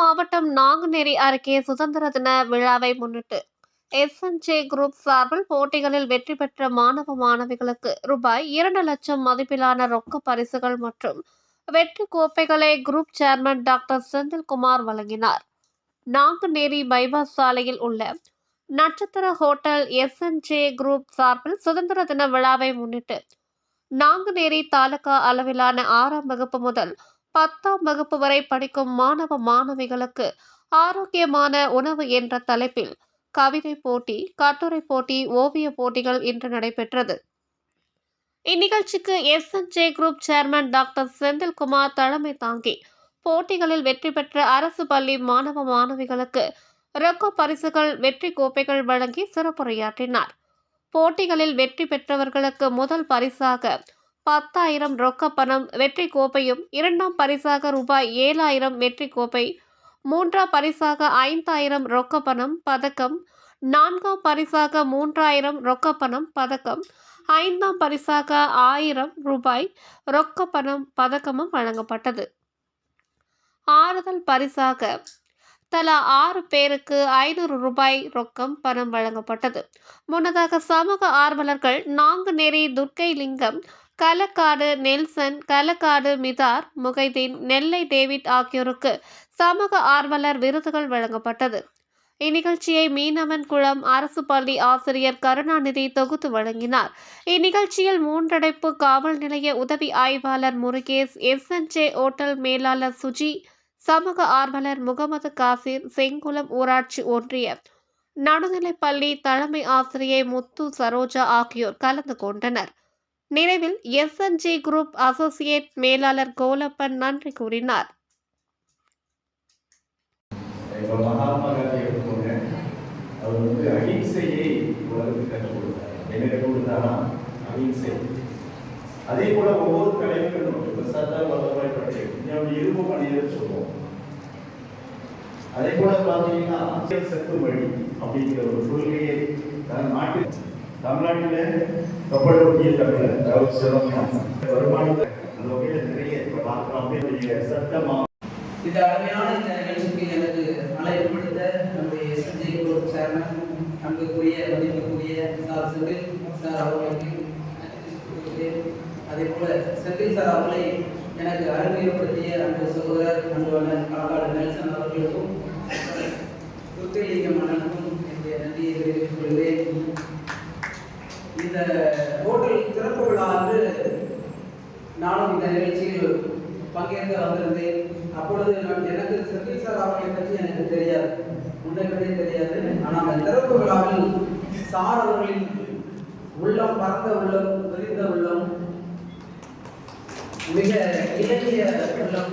மாவட்டம் நாங்குநேரி அருகே சுதந்திர தின விழாவை முன்னிட்டு எஸ்என்ஜே குரூப் சார்பில் போட்டிகளில் வெற்றி பெற்ற மாணவ மாணவிகளுக்கு ரூபாய் இரண்டு லட்சம் மதிப்பிலான ரொக்க பரிசுகள் மற்றும் வெற்றி கோப்பைகளை குரூப் சேர்மன் டாக்டர் செந்தில்குமார் வழங்கினார். நாங்குநேரி பைபாஸ் சாலையில் உள்ள நட்சத்திர ஹோட்டல் எஸ்என்ஜே குரூப் சார்பில் சுதந்திர தின விழாவை முன்னிட்டு நாங்குநேரி தாலுகா அளவிலான ஆறாம் வகுப்பு முதல் பத்தாம் வகுப்பு வரை படிக்கும் மாணவ மாணவிகளுக்கு ஆரோக்கியமான உணவு என்ற தலைப்பில் கவிதை போட்டி கட்டுரை போட்டி ஓவிய போட்டிகள் இன்று நடைபெற்றது. இந்நிகழ்ச்சிக்கு SNJ group chairman doctor Senthilkumar தலைமை தாங்கி போட்டிகளில் வெற்றி பெற்ற அரசு பள்ளி மாணவ மாணவிகளுக்கு ரொக்க பரிசுகள் வெற்றி கோப்பைகள் வழங்கி சிறப்புரையாற்றினார். போட்டிகளில் வெற்றி பெற்றவர்களுக்கு முதல் பரிசாக பத்தாயிரம் ரொக்க பணம் வெற்றி கோப்பையும் இரண்டாம் பரிசாக ரூபாய் ஏழாயிரம் வெற்றி கோப்பை மூன்றாம் பரிசாக ஐந்தாயிரம் ரொக்க பணம் பதக்கம் நான்காம் பரிசாக மூன்றாயிரம் ரொக்க பணம் பதக்கம் ஐந்தாம் பரிசாக ஆயிரம் ரூபாய் ரொக்க பணம் பதக்கமும் வழங்கப்பட்டது. ஆறுதல் பரிசாக தலா ஆறு பேருக்கு ஐநூறு ரூபாய் ரொக்கம் பணம் வழங்கப்பட்டது. முன்னதாக சமூக ஆர்வலர்கள் நாங்குநேரி துர்க்கை லிங்கம் களக்காடு நெல்சன் களக்காடு மிதார் முகைதீன் நெல்லை டேவிட் ஆகியோருக்கு சமூக ஆர்வலர் விருதுகள் வழங்கப்பட்டது. இந்நிகழ்ச்சியை மீனவன் குளம் அரசு பள்ளி ஆசிரியர் கருணாநிதி தொகுத்து வழங்கினார். இந்நிகழ்ச்சியில் மூன்றடைப்பு காவல் நிலைய உதவி ஆய்வாளர் முருகேஷ் எஸ்என்ஜே ஓட்டல் மேலாளர் சுஜி சமூக ஆர்வலர் முகமது காசிர் செங்குளம் ஊராட்சி ஒன்றிய நடுநிலைப்பள்ளி தலைமை ஆசிரியை முத்து சரோஜா ஆகியோர் கலந்து கொண்டனர். நினைவில் எஸ்என்ஜி குரூப் அசோசியேட் மேலாளர் கோலப்பன் நன்றி கூறினார். அதே போல ஒவ்வொரு கலைஞர்களும் இப்போ சர்தார் வல்லபாய் பட்டேல் இந்தியாவுடைய இரும்பு மனிதர் சொல்லுவோம் அதே போல பார்த்தீங்கன்னா செத்து வழி அப்படிங்கிற ஒரு கொள்கையை நாட்டில் தமிழ்நாட்டிலே கப்பல் ஒட்டிய தமிழர் அதாவது சிறந்த வருமானத்தை அந்த வகையில் நிறைய இப்போ பார்க்கலாம் அப்படியே சட்டமா இந்த அருமையான இந்த நிகழ்ச்சிக்கு எனது அழைப்பு கொடுத்த நம்முடைய எஸ்என்ஜி குரூப் சேர்மன் அன்புக்குரிய மதிப்புக்குரிய சார் செந்தில் சார் அவர்களுக்கு அதே போல செந்தில் சார் அவர்களை எனக்கு அறிமுகப்படுத்திய அன்பு சகோதரர் அன்புவனர் காக்காடு நெல்சன் அவர்களுக்கும் துர்க்கைலிங்கம் அண்ணனுக்கும் என்னுடைய நன்றியை தெரிவித்துக் கொள்கிறேன். இந்த ஹோட்டல் திறப்பு விழா வந்து நானும் இந்த நிகழ்ச்சியில் பங்கேற்க வந்திருந்தேன். அப்பொழுது எனக்கு செந்தில் சார் அவர்களை பற்றி எனக்கு தெரியாது. முன்னே தெரியாது. ஆனால் அந்த திறப்பு விழாவில் சார் அவர்களின் உள்ளம் பறந்த உள்ளம் விரிந்த உள்ளம் மிக இலக்கிய உள்ளம்